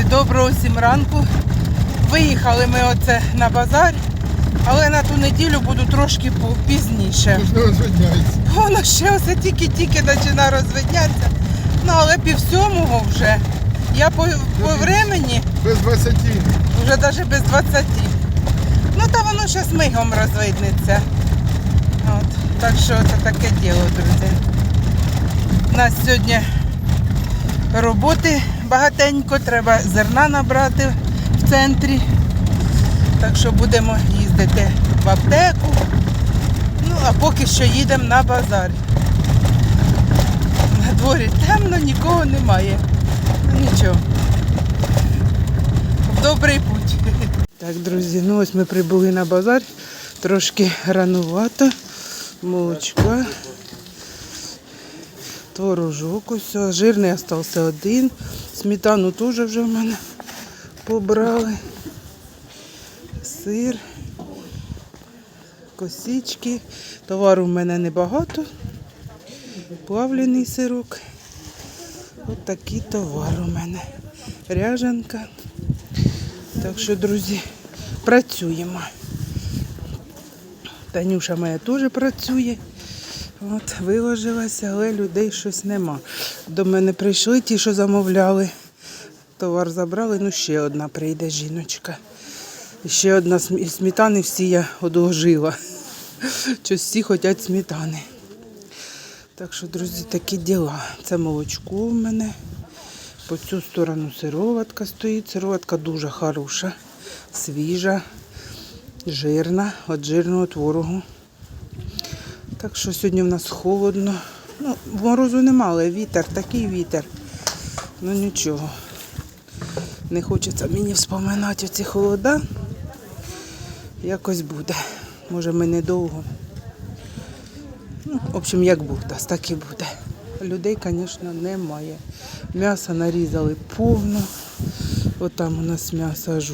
друзі, доброго всім ранку. Виїхали ми оце на базар, але на ту неділю буду трошки пізніше. Воно ще оце тільки-тільки починає розвиднятися. Ну, але пів сьомого вже. Я по, по времені Без 20. вже навіть без 20. Ну та воно зараз мигом розвиднеться. От. Так що це таке діло, друзі. У нас сьогодні роботи багатенько, треба зерна набрати в центрі. Так що будемо їздити в аптеку. Ну, а поки що їдемо на базар. На дворі темно, нікого немає. Ну нічого. В добрий путь. Так, друзі, ну ось ми прибули на базар. Трошки ранувато. Молочка. Творожок ось, жирний остався один. Сметану теж вже в мене побрали. Сир, косички. Товару в мене небагато. Плавлений сирок. Ось такий товар у мене. Ряжанка. Так що, друзі, працюємо. Танюша моя теж працює. От, виложилася, але людей щось нема. До мене прийшли ті, що замовляли. Товар забрали, ну ще одна прийде жіночка. Ще одна сметани всі я одложила. Щось всі хочуть сметани. Так що, друзі, такі діла. Це молочко у мене. По цю сторону сироватка стоїть. Сироватка дуже хороша, свіжа, жирна, від жирного творогу. Так що сьогодні в нас холодно. Ну, морозу нема, вітер, такий вітер. Ну нічого. Не хочеться мені вспоминати оці холода. Якось буде. Може ми недовго. Ну, в общем, як дасть, так і буде. Людей, звісно, немає. М'ясо нарізали повно. Отам у нас м'ясо аж.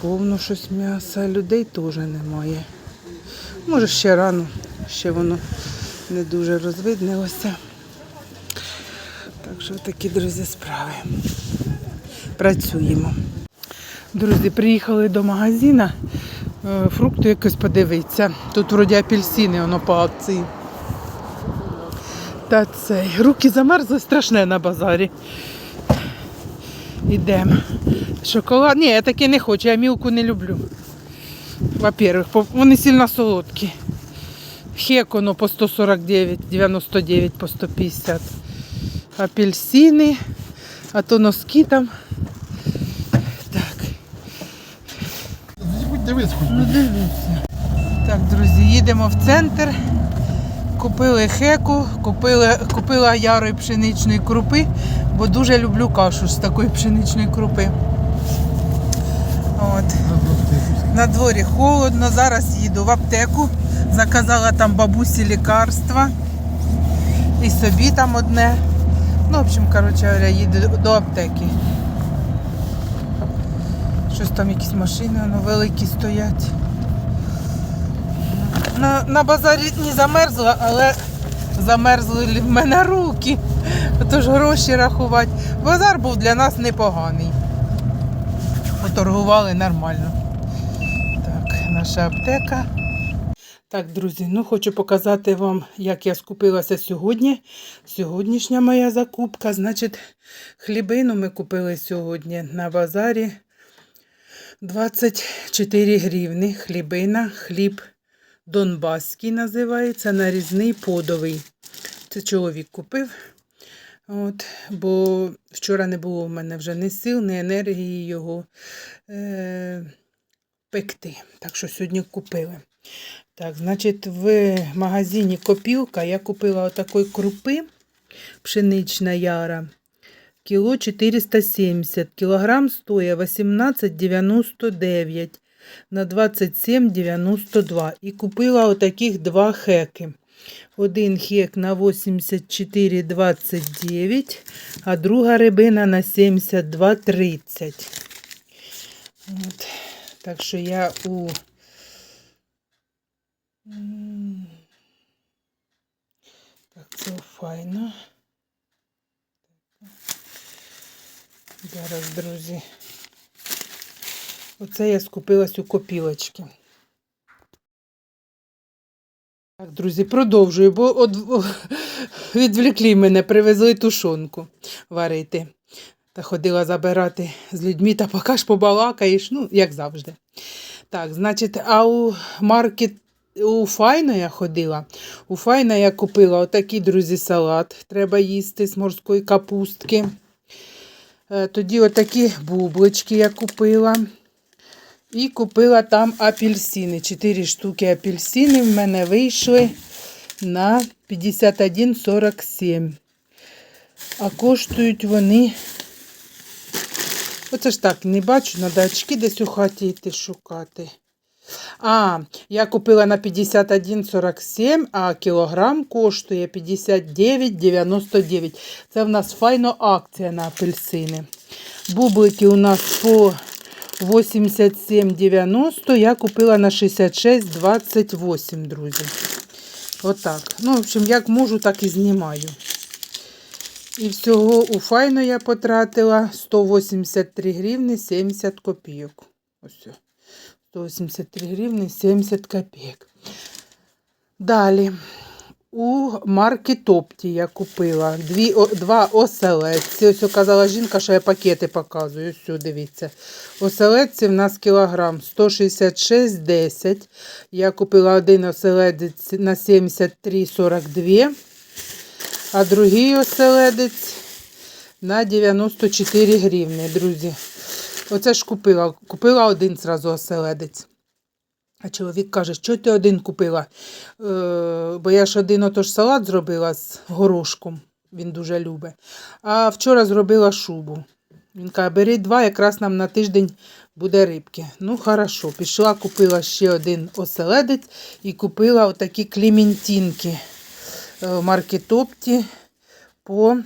Повно щось м'яса. Людей теж немає. Може ще рано, ще воно не дуже розвиднилося. Так що такі, друзі, справи. Працюємо. Друзі, приїхали до магазина. е, Фрукти якось подивитися. Тут вроді апельсини, воно по акції. Та цей. Руки замерзли страшне на базарі. Ідемо. Шоколад. Ні, я таке не хочу, я мілку не люблю. Во-первых, вони сильно солодкі. Хек по 149, 99 по 150. Апельсини, а то носки там. Так. Дивись. Ну дивіться. Так, друзі, їдемо в центр. Купили хеку, купили, купила ярої пшеничної крупи, бо дуже люблю кашу з такої пшеничної крупи. От. На дворі холодно, зараз їду в аптеку. Заказала там бабусі лікарства. І собі там одне. Ну, в общем, коротше їду до аптеки. Щось там якісь машини воно великі стоять. На, на базарі не замерзла, але замерзли в мене руки. Тож гроші рахувати. Базар був для нас непоганий. Поторгували нормально. Наша аптека. Так, друзі, ну хочу показати вам, як я скупилася сьогодні. Сьогоднішня моя закупка. Значить, хлібину ми купили сьогодні на базарі. 24 гривни. Хлібина, хліб Донбаський називається, нарізний подовий. Це чоловік купив. От, бо вчора не було в мене вже ні сил, ні енергії його е, пекти. Так що сьогодні купили. Так, значить, в магазині Копілка я купила отакої крупи пшенична яра. Кіло 470, кілограм стоїть 18,99 на 27,92. І купила отаких два хеки. Один хек на 84,29, а друга рибина на 72,30. От. Так що я у Так, це файно. Зараз, друзі. Оце я скупилась у копілочки. Так, друзі, продовжую, бо от, відвлекли мене, привезли тушонку варити. Та ходила забирати з людьми, та поки ж побалакаєш, ну, як завжди. Так, значить, а у маркет у Файно я ходила. У Файно я купила отакий, друзі, салат. Треба їсти з морської капустки. Е, Тоді отакі бублички я купила. І купила там апельсини. Чотири штуки апельсини в мене вийшли на 51,47. А коштують вони. Оце ж так, не бачу, треба очки десь у хаті йти шукати. А, я купила на 51,47, а кілограм коштує 59,99. Це в нас файно акція на апельсини. Бублики у нас по 87,90. Я купила на 66,28, друзі. Отак. Ну, в общем, як можу, так і знімаю. І всього у файно я потратила 183 гривни 70 копійок. Ось. 183 гривни 70 копійок. Далі. У марки Топті я купила дві, о, два оселедці. Ось казала жінка, що я пакети показую. Ось, дивіться. Оселедці в нас кілограм 166,10. Я купила один оселедець на 73,42, а другий оселедець на 94 гривні, друзі. Оце ж купила. Купила один зразу оселедець. А чоловік каже, що ти один купила? Е, бо я ж один отож салат зробила з горошком, він дуже любить. А вчора зробила шубу. Він каже, бери два, якраз нам на тиждень буде рибки. Ну, хорошо, пішла, купила ще один оселедець і купила отакі клементинки е, в маркетопті по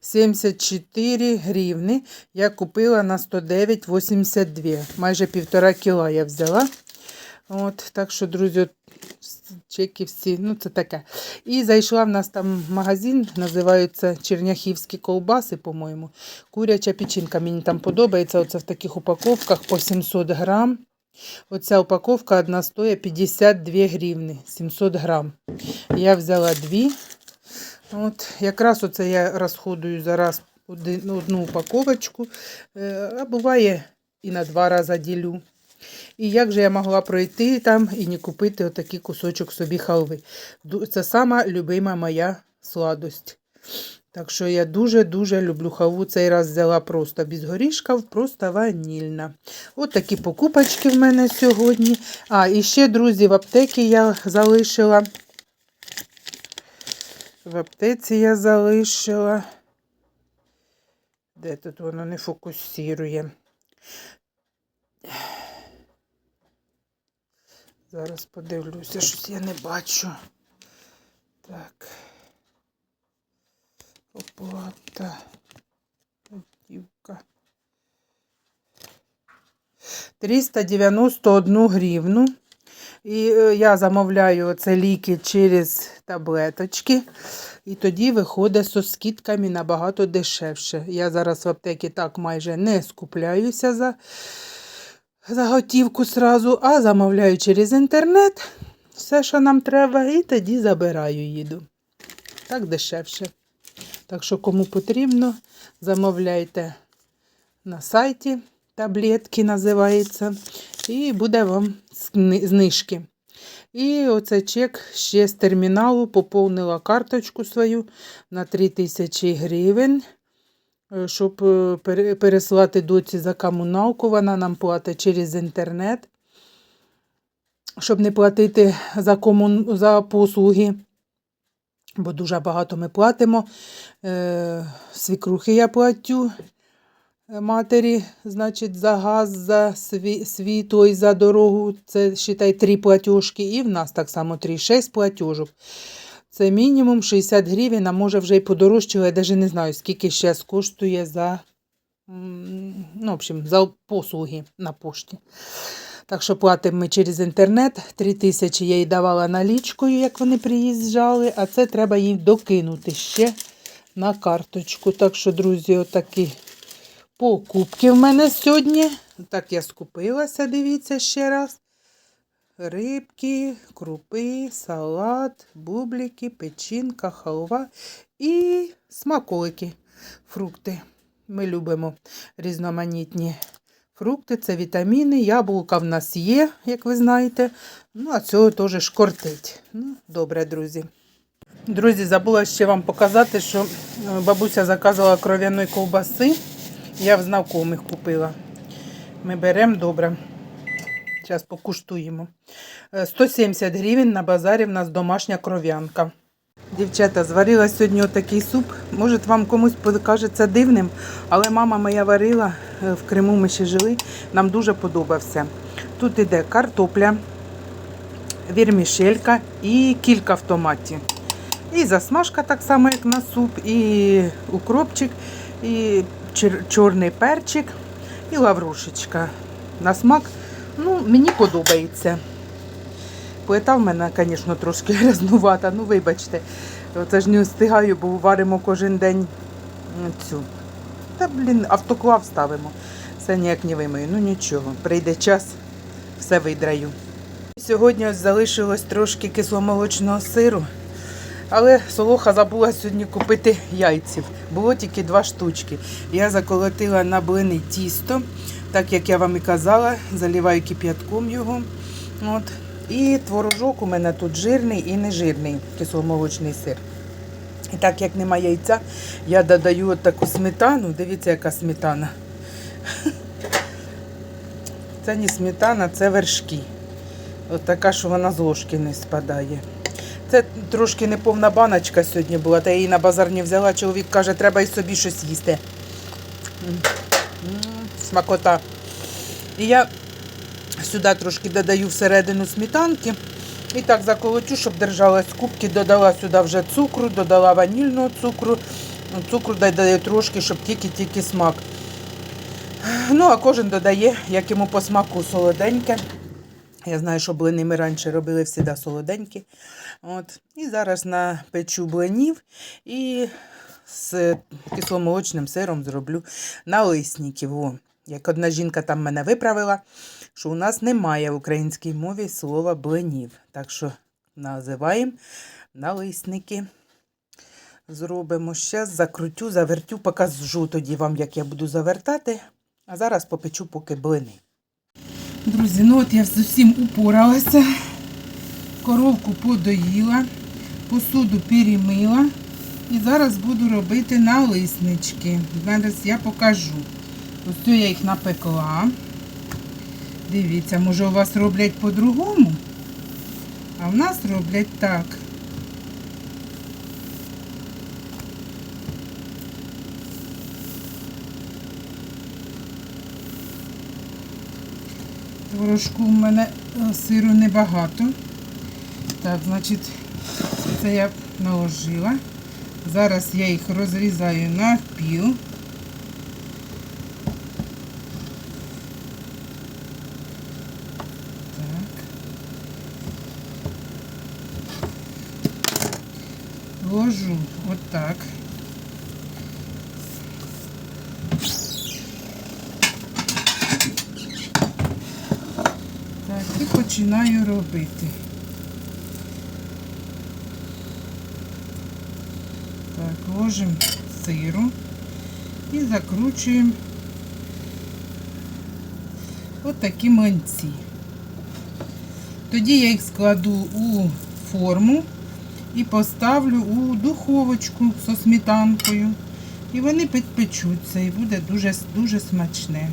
74 гривни. Я купила на 109,82. Майже півтора кіла я взяла. От, так що, друзі, чеки всі, ну це таке. І зайшла в нас там магазин, називаються Черняхівські ковбаси, по-моєму. Куряча печінка. Мені там подобається. Оце в таких упаковках по 700 грам. Оця упаковка одна стоїть 52 гривни, 700 грам. Я взяла дві. От, якраз оце я розходую зараз один, одну упаковочку, Е, а буває і на два рази ділю. І як же я могла пройти там і не купити отакий кусочок собі халви? Це сама любима моя сладость. Так що я дуже-дуже люблю халву. Цей раз взяла просто без горішків, просто ванільна. От такі покупочки в мене сьогодні. А, і ще, друзі, в аптеці я залишила. В аптеці я залишила. Де тут воно не фокусує? Зараз подивлюся, щось я не бачу. Так. Оплата. Готівка. 391 гривну. І е, я замовляю це ліки через таблеточки. І тоді виходить зі скидками набагато дешевше. Я зараз в аптеці так майже не скупляюся за, за готівку сразу, а замовляю через інтернет все, що нам треба, і тоді забираю їду. Так дешевше. Так що, кому потрібно, замовляйте на сайті. Таблетки називається. І буде вам знижки. І оцей чек ще з терміналу поповнила карточку свою на 3000 гривень, е, щоб е, переслати доці за комуналку. Вона нам платить через інтернет, щоб не платити за, комун... за послуги. Бо дуже багато ми платимо. Е, свікрухи я платю е, матері, значить, за газ, за сві- світло і за дорогу. Це, считай, три платіжки. І в нас так само 3-6 платіжок. Це мінімум 60 гривень, а може вже й подорожчало, я навіть не знаю, скільки зараз коштує за, ну, в общем, за послуги на пошті. Так що платимо ми через інтернет. 3 тисячі я їй давала налічкою, як вони приїжджали, а це треба їй докинути ще на карточку. Так що, друзі, отакі покупки в мене сьогодні. Так я скупилася, дивіться ще раз. Рибки, крупи, салат, бублики, печінка, халва і смаколики, фрукти. Ми любимо різноманітні фрукти, це вітаміни, яблука в нас є, як ви знаєте. Ну, а цього теж шкортить. Ну, добре, друзі. Друзі, забула ще вам показати, що е, бабуся заказувала кров'яної ковбаси. Я в знакомих купила. Ми беремо добре. Зараз покуштуємо. Е, 170 гривень на базарі в нас домашня кров'янка. Дівчата, зварила сьогодні отакий суп. Може, вам комусь покажеться дивним, але мама моя варила е, в Криму. Ми ще жили. Нам дуже подобався. Тут іде картопля, вірмішелька і кілька в томаті. І засмажка так само, як на суп, і укропчик, і чорний перчик, і лаврушечка. На смак, ну, мені подобається. Плита в мене, звісно, трошки грязнувата, ну вибачте. Оце ж не встигаю, бо варимо кожен день цю. Та, блін, автоклав ставимо. Все ніяк не вимию. Ну нічого, прийде час, все видраю. Сьогодні ось залишилось трошки кисломолочного сиру. Але Солоха забула сьогодні купити яйців. Було тільки два штучки. Я заколотила на блини тісто, так як я вам і казала, заливаю кип'ятком його. От. І творожок у мене тут жирний і нежирний кисломолочний сир. І так як нема яйця, я додаю от таку сметану. Дивіться, яка сметана. Це не сметана, це вершки. От така, що вона з ложки не спадає. Це трошки неповна баночка сьогодні була, та я її на базар не взяла. Чоловік каже, треба і собі щось їсти. М. М, Смакота. І я сюди трошки додаю всередину сметанки. І так заколотю, щоб держалась кубки. Додала сюди вже цукру, додала ванільного цукру. Цукру додаю трошки, щоб тільки-тільки смак. Ну, а кожен додає, як йому по смаку солоденьке. Я знаю, що блини ми раніше робили завжди солоденькі. От. І зараз напечу блинів і з кисломолочним сиром зроблю налисників. О, як одна жінка там мене виправила, що у нас немає в українській мові слова блинів. Так що називаємо налисники. Зробимо ще, закрутю, завертю, покажу тоді вам, як я буду завертати. А зараз попечу поки блини. Друзі, ну от я з усім упоралася. Коровку подоїла, посуду перемила. І зараз буду робити налиснички. Зараз я покажу. Ось я їх напекла. Дивіться, може у вас роблять по-другому, а в нас роблять так. Творожку в мене е, сиру небагато. Так, значить, це я наложила. Зараз я їх розрізаю на піл. Так. Ложу отак. Так, і починаю робити. Так, ложимо сиру і закручуємо от такі млинці. Тоді я їх складу у форму і поставлю у духовочку зі сметанкою. І вони підпечуться і буде дуже, дуже смачне.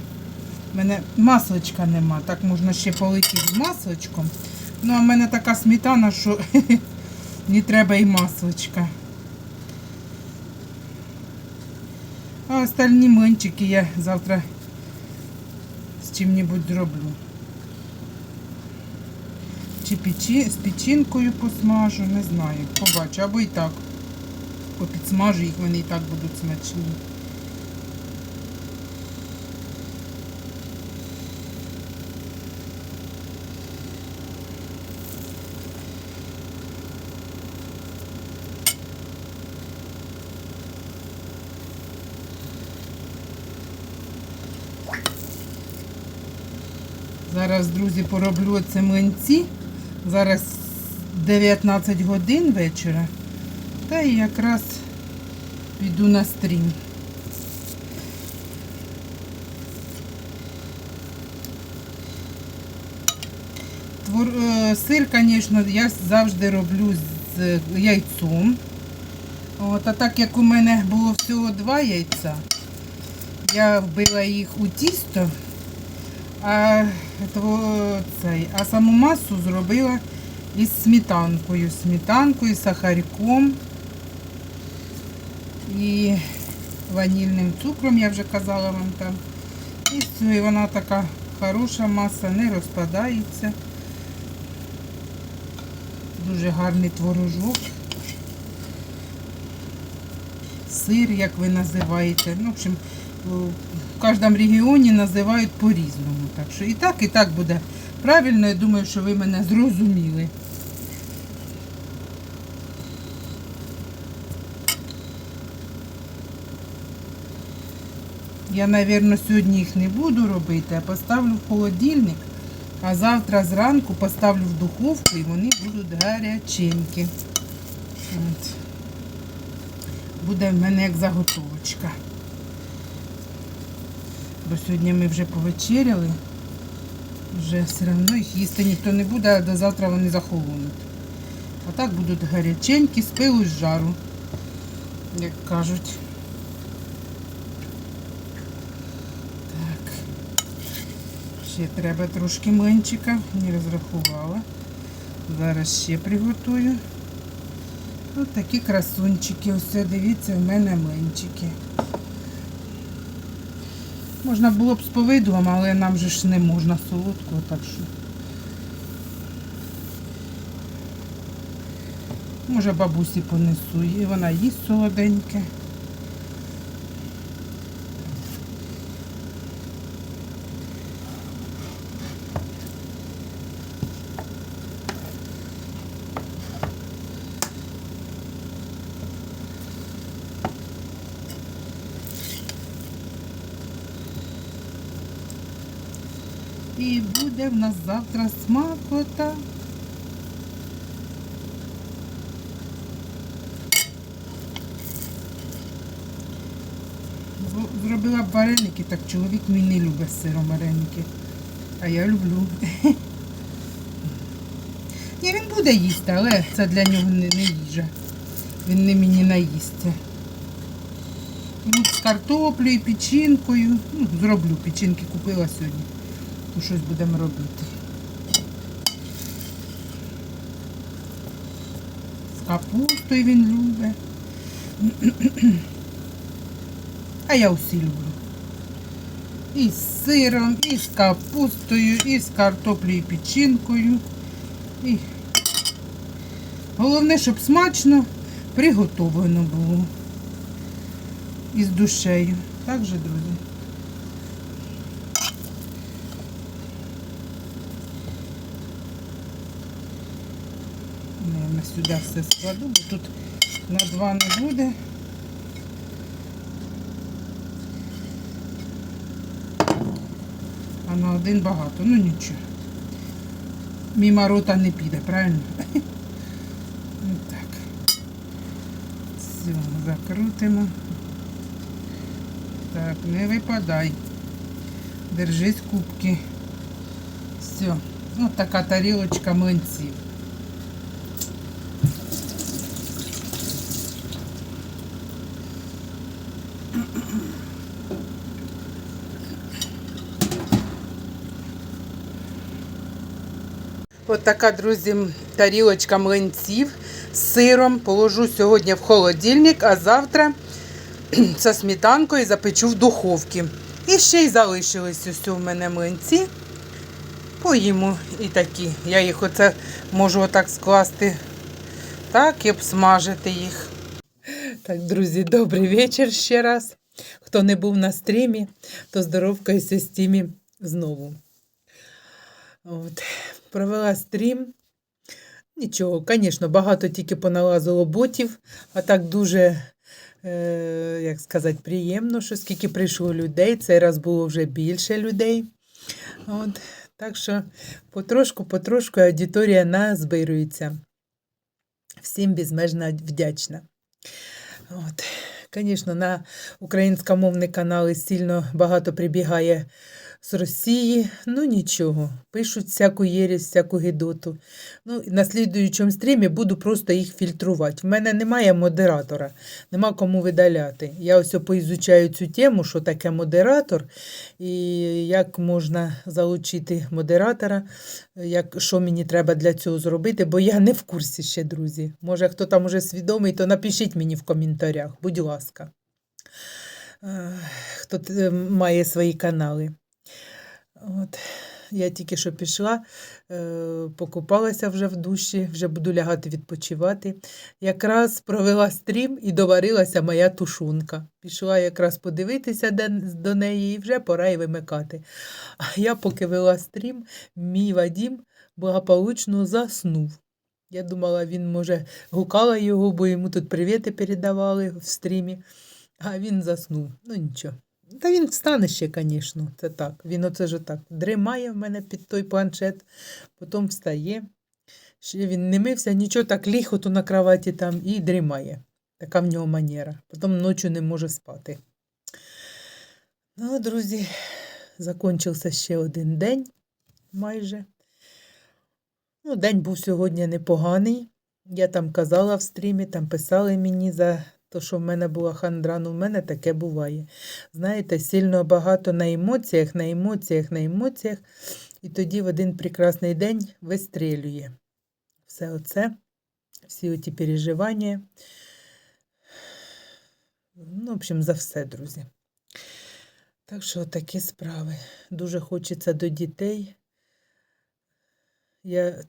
У мене масличка нема, так можна ще полетіти з масличком. Ну, а в мене така сметана, що не треба і масличка. А остальні млинчики я завтра з чим-небудь зроблю чи печі, з печінкою посмажу, не знаю. Побачу, або і так. Попідсмажу їх, вони і так будуть смачні. Зараз, друзі, пороблю це млинці. Зараз 19 годин вечора. Та і якраз піду на стрім. Твор, е, сир, звісно, я завжди роблю з яйцом. От, а так як у мене було всього два яйця, я вбила їх у тісто, а, цей, а саму масу зробила із сметанкою. Сметанкою, сахарком і ванільним цукром, я вже казала вам там. І і вона така хороша маса, не розпадається. Дуже гарний творожок. Сир, як ви називаєте. Ну, в общем, кожному регіоні називають по-різному. Так що і так, і так буде правильно. Я думаю, що ви мене зрозуміли. Я, мабуть, сьогодні їх не буду робити, а поставлю в холодильник, а завтра зранку поставлю в духовку і вони будуть гаряченькі. От. Буде в мене як заготовочка. Бо сьогодні ми вже повечеряли. Вже все одно їх їсти ніхто не буде, а до завтра вони захолонуть. А так будуть гаряченькі, з пилу з жару, як кажуть. Ще треба трошки млинчика, не розрахувала. Зараз ще приготую. Ось такі красунчики. Ось дивіться, в мене млинчики. Можна було б з повидлом, але нам же ж не можна солодкого, так що. Може бабусі понесу, і вона їсть солоденьке. І буде в нас завтра смакота. Зробила б вареники, так чоловік мій не любить сиром вареники. А я люблю. Ні, він буде їсти, але це для нього не, не їжа. Він не мені наїсться. З картоплею, печінкою. Ну, зроблю печінки, купила сьогодні. То щось будемо робити. З капустою він любить. А я усі люблю. І з сиром, і з капустою, і з картоплею, і печінкою. І... Головне, щоб смачно приготовлено було. І з душею. Так же, друзі? Наверно, сюди все складу, бо тут на два не буде. А на один багато. Ну нічого. Мімо рота не піде, правильно? Ну так. Все, закрутимо. Так, не випадай. Держись кубки. Все. Ось така тарілочка млинців. От така, друзі, тарілочка млинців з сиром. Положу сьогодні в холодильник, а завтра зі сметанкою запечу в духовці. І ще й залишились ось у мене млинці. Поїмо і такі. Я їх оце можу отак скласти так і обсмажити їх. Так, друзі, добрий вечір ще раз. Хто не був на стрімі, то здоровкаюся з тімі знову. От. Провела стрім. Нічого, звісно, багато тільки поналазило ботів, а так дуже, е, як сказати, приємно, що скільки прийшло людей. Цей раз було вже більше людей. От. Так що потрошку-потрошку аудиторія назбирується. Всім безмежно вдячна. Звісно, на українськомовні канали сильно багато прибігає з Росії. Ну нічого, пишуть всяку єресь, всяку гидоту. Ну, на слідуючому стрімі буду просто їх фільтрувати. В мене немає модератора, нема кому видаляти. Я ось поізучаю цю тему, що таке модератор, і як можна залучити модератора, як, що мені треба для цього зробити, бо я не в курсі ще, друзі. Може, хто там уже свідомий, то напишіть мені в коментарях, будь ласка. Е, Хто має свої канали. От. Я тільки що пішла, е, покупалася вже в душі, вже буду лягати відпочивати. Якраз провела стрім і доварилася моя тушунка. Пішла якраз подивитися до неї і вже пора й вимикати. А я, поки вела стрім, мій Вадім благополучно заснув. Я думала, він, може, гукала його, бо йому тут привіти передавали в стрімі, а він заснув. Ну нічого. Та він встане ще, звісно, це так. Він оце ж так дримає в мене під той планшет, потім встає. Ще він не мився, нічого так ліхоту на кроваті там і дрімає. Така в нього манера. Потім ночі не може спати. Ну, друзі, закінчився ще один день майже. Ну, день був сьогодні непоганий. Я там казала в стрімі, там писали мені за те, що в мене була хандра. Ну, в мене таке буває. Знаєте, сильно багато на емоціях, на емоціях, на емоціях. І тоді в один прекрасний день вистрілює. Все оце, всі оті переживання. Ну, в общем, за все, друзі. Так що такі справи. Дуже хочеться до дітей. Я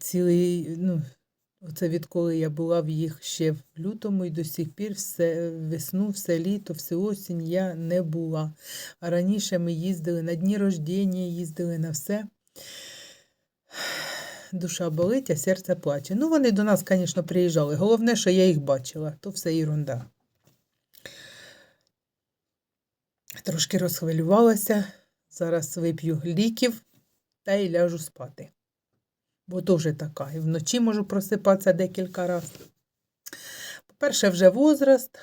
цілий, ну, оце відколи я була в їх ще в лютому і до сих пір все весну, все літо, все осінь я не була. А раніше ми їздили на дні рождення, їздили на все. Душа болить, а серце плаче. Ну, вони до нас, звісно, приїжджали. Головне, що я їх бачила, то все ерунда. Трошки розхвилювалася. Зараз вип'ю ліків та й ляжу спати. Бо вже така. І вночі можу просипатися декілька разів. По-перше, вже возраст.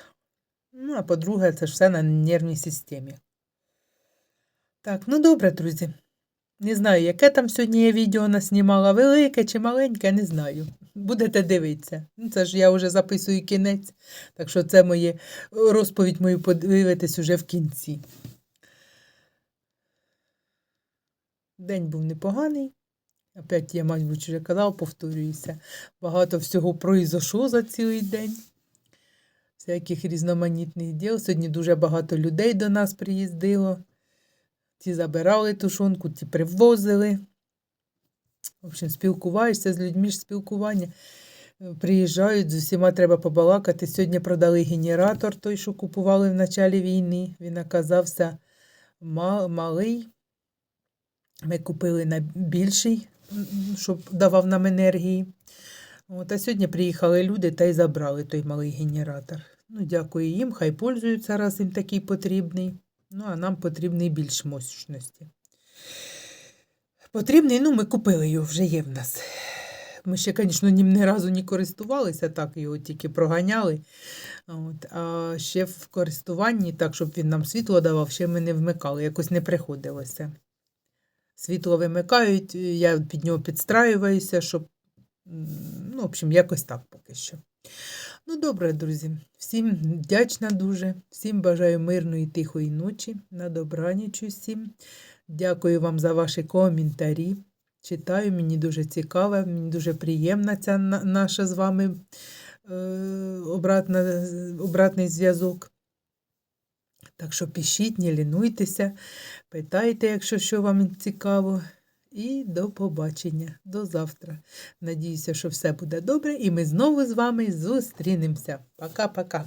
Ну, а по-друге, це ж все на нервній системі. Так, ну добре, друзі. Не знаю, яке там сьогодні я відео наснімала, велике чи маленьке, не знаю. Будете дивитися. Ну, це ж я вже записую кінець, так що це моє розповідь мою подивитесь уже в кінці. День був непоганий. Опять я, мабуть, вже казав, повторююся. Багато всього произошло за цілий день. Всяких різноманітних діл. Сьогодні дуже багато людей до нас приїздило. Ті забирали тушонку, ті привозили. В общем, спілкуваєшся з людьми ж спілкування. Приїжджають, з усіма треба побалакати. Сьогодні продали генератор, той, що купували в началі війни. Він оказався ма- малий. Ми купили на більший, щоб давав нам енергії. От, а сьогодні приїхали люди та й забрали той малий генератор. Ну, дякую їм, хай пользуються, раз їм такий потрібний. Ну, а нам потрібний більш мощності. Потрібний, ну, ми купили його, вже є в нас. Ми ще, звісно, ним ні разу не користувалися, так його тільки проганяли. От, а ще в користуванні, так, щоб він нам світло давав, ще ми не вмикали, якось не приходилося. Світло вимикають, я під нього підстраюваюся, щоб, ну, в общем, якось так поки що. Ну, добре, друзі. Всім вдячна дуже, всім бажаю мирної тихої ночі, на добраніч усім. Дякую вам за ваші коментарі. Читаю, мені дуже цікаво, мені дуже приємна ця наша з вами е, обратна, обратний зв'язок. Так що пишіть, не лінуйтеся, питайте, якщо що вам цікаво. І до побачення, до завтра. Надіюся, що все буде добре, і ми знову з вами зустрінемося. Пока-пока.